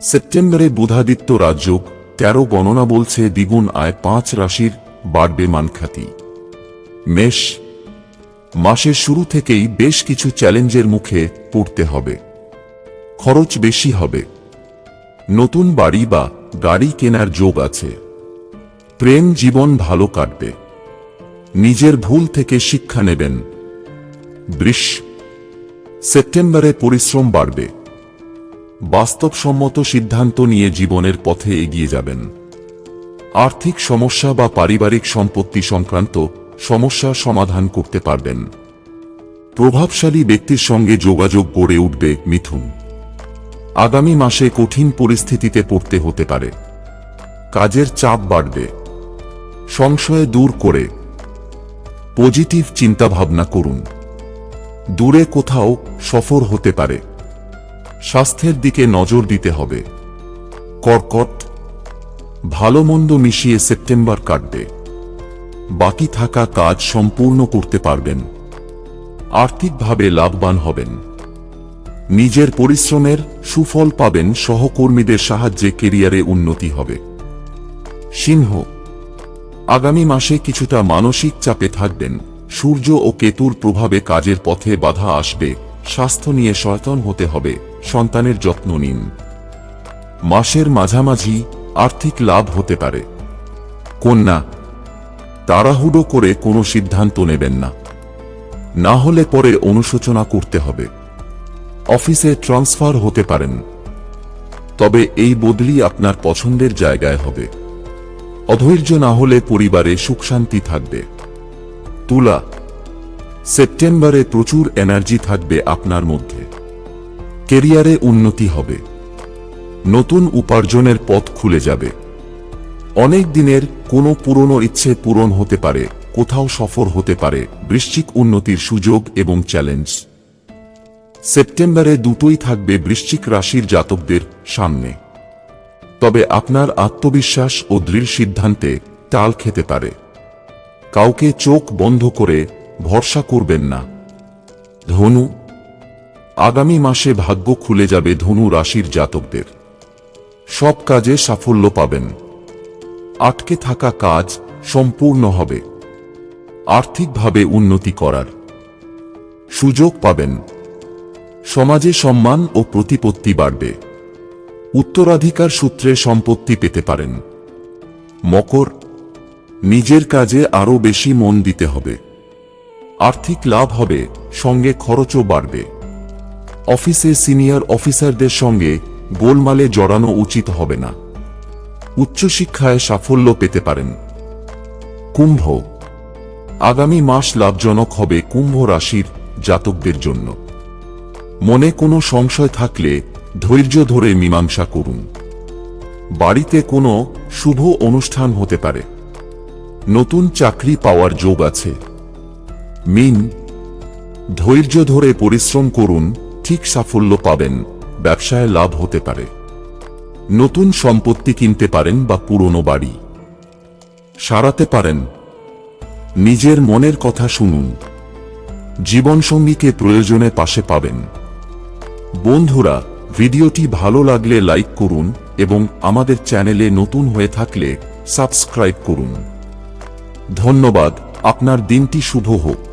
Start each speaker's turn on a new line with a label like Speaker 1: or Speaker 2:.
Speaker 1: সেপ্টেম্বরে বুধাদিত্য রাজযোগ তেরো গণনা বলছে দ্বিগুণ আয় পাঁচ রাশির বাড়বে মানখ্যাতি মেষ, মাসের শুরু থেকেই বেশ কিছু চ্যালেঞ্জের মুখে পড়তে হবে। খরচ বেশি হবে। নতুন বাড়ি বা গাড়ি কেনার যোগ আছে। প্রেম জীবন ভালো কাটবে। নিজের ভুল থেকে শিক্ষা নেবেন। বৃষ, সেপ্টেম্বরে পরিশ্রম বাড়বে। বাস্তবসম্মত সিদ্ধান্ত নিয়ে জীবনের পথে এগিয়ে যাবেন। আর্থিক সমস্যা বা পারিবারিক সম্পত্তি সংক্রান্ত সমস্যার সমাধান করতে পারবেন। প্রভাবশালী ব্যক্তির সঙ্গে যোগাযোগ গড়ে উঠবে মিথুন। আগামী মাসে কঠিন পরিস্থিতিতে পড়তে হতে পারে। কাজের চাপ বাড়বে। সংশয় দূর করে। পজিটিভ চিন্তাভাবনা করুন। দূরে কোথাও সফর হতে পারে। স্বাস্থ্যের দিকে নজর দিতে হবে। কর্কট, ভালো মন্দ মিশিয়ে সেপ্টেম্বর কাটবে। বাকি থাকা কাজ সম্পূর্ণ করতে পারবেন। আর্থিকভাবে লাভবান হবেন। নিজের পরিশ্রমের সুফল পাবেন সহকর্মীদের সাহায্যে কেরিয়ারে উন্নতি হবে। সিংহ, আগামী মাসে কিছুটা মানসিক চাপে থাকবেন। সূর্য ও কেতুর প্রভাবে কাজের পথে বাধা আসবে। স্বাস্থ্য নিয়ে সচেতন হতে হবে। সন্তানের যত্ন নিন। মাসের মাঝামাঝি আর্থিক লাভ হতে পারে। কন্যা, তাড়াহুড়ো করে কোনো সিদ্ধান্ত নেবেন না। না হলে পরে অনুশোচনা করতে হবে। অফিসে ট্রান্সফার হতে পারেন। তবে এই বদলি আপনার পছন্দের জায়গায় হবে। অধৈর্য না হলে পরিবারে সুখ শান্তি থাকবে। তুলা সেপ্টেম্বরে প্রচুর এনার্জি থাকবে আপনার মধ্যে। কেরিয়ারে উন্নতি হবে। নতুন উপার্জনের পথ খুলে যাবে। অনেক দিনের কোনো পুরনো ইচ্ছে পূরণ হতে পারে, কোথাও সফর হতে পারে, বৃশ্চিক উন্নতির সুযোগ এবং চ্যালেঞ্জ। সেপ্টেম্বরে দুটোই থাকবে বৃশ্চিক রাশির জাতকদের সামনে। তবে আপনার আত্মবিশ্বাস ও দৃঢ় সিদ্ধান্তে টাল খেতে পারে। কাউকে চোখ বন্ধ করে ভরসা করবেন না। ধনু, আগামী মাসে ভাগ্য খুলে যাবে ধনু রাশির জাতকদের। সব কাজে সাফল্য পাবেন। আটকে থাকা কাজ সম্পূর্ণ হবে। আর্থিকভাবে উন্নতি করার সুযোগ পাবেন। সমাজে সম্মান ও প্রতিপত্তি বাড়বে। উত্তরাধিকার সূত্রে সম্পত্তি পেতে পারেন। মকর, নিজের কাজে আরও বেশি মন দিতে হবে। আর্থিক লাভ হবে, সঙ্গে খরচও বাড়বে। অফিসে সিনিয়র অফিসারদের সঙ্গে গোলমালে জড়ানো উচিত হবে না। উচ্চশিক্ষায় সাফল্য পেতে পারেন। কুম্ভ। আগামী মাস লাভজনক হবে কুম্ভ রাশির জাতকদের জন্য। মনে কোনো সংশয় থাকলে ধৈর্য ধরে মীমাংসা করুন। বাড়িতে কোনো শুভ অনুষ্ঠান হতে পারে। নতুন চাকরি পাওয়ার যোগ আছে। মিন, ধৈর্য ধরে পরিশ্রম করুন, ঠিক সাফল্য পাবেন, ব্যবসায় লাভ হতে পারে। নতুন সম্পত্তি কিনতে পারেন বা পুরনো বাড়ি। সারাতে পারেন। নিজের মনের কথা শুনুন। জীবনসঙ্গীকে প্রয়োজনে পাশে পাবেন। বন্ধুরা, ভিডিওটি ভালো লাগলে লাইক করুন এবং আমাদের চ্যানেলে নতুন হয়ে থাকলে সাবস্ক্রাইব করুন। ধন্যবাদ, আপনার দিনটি শুভ হোক।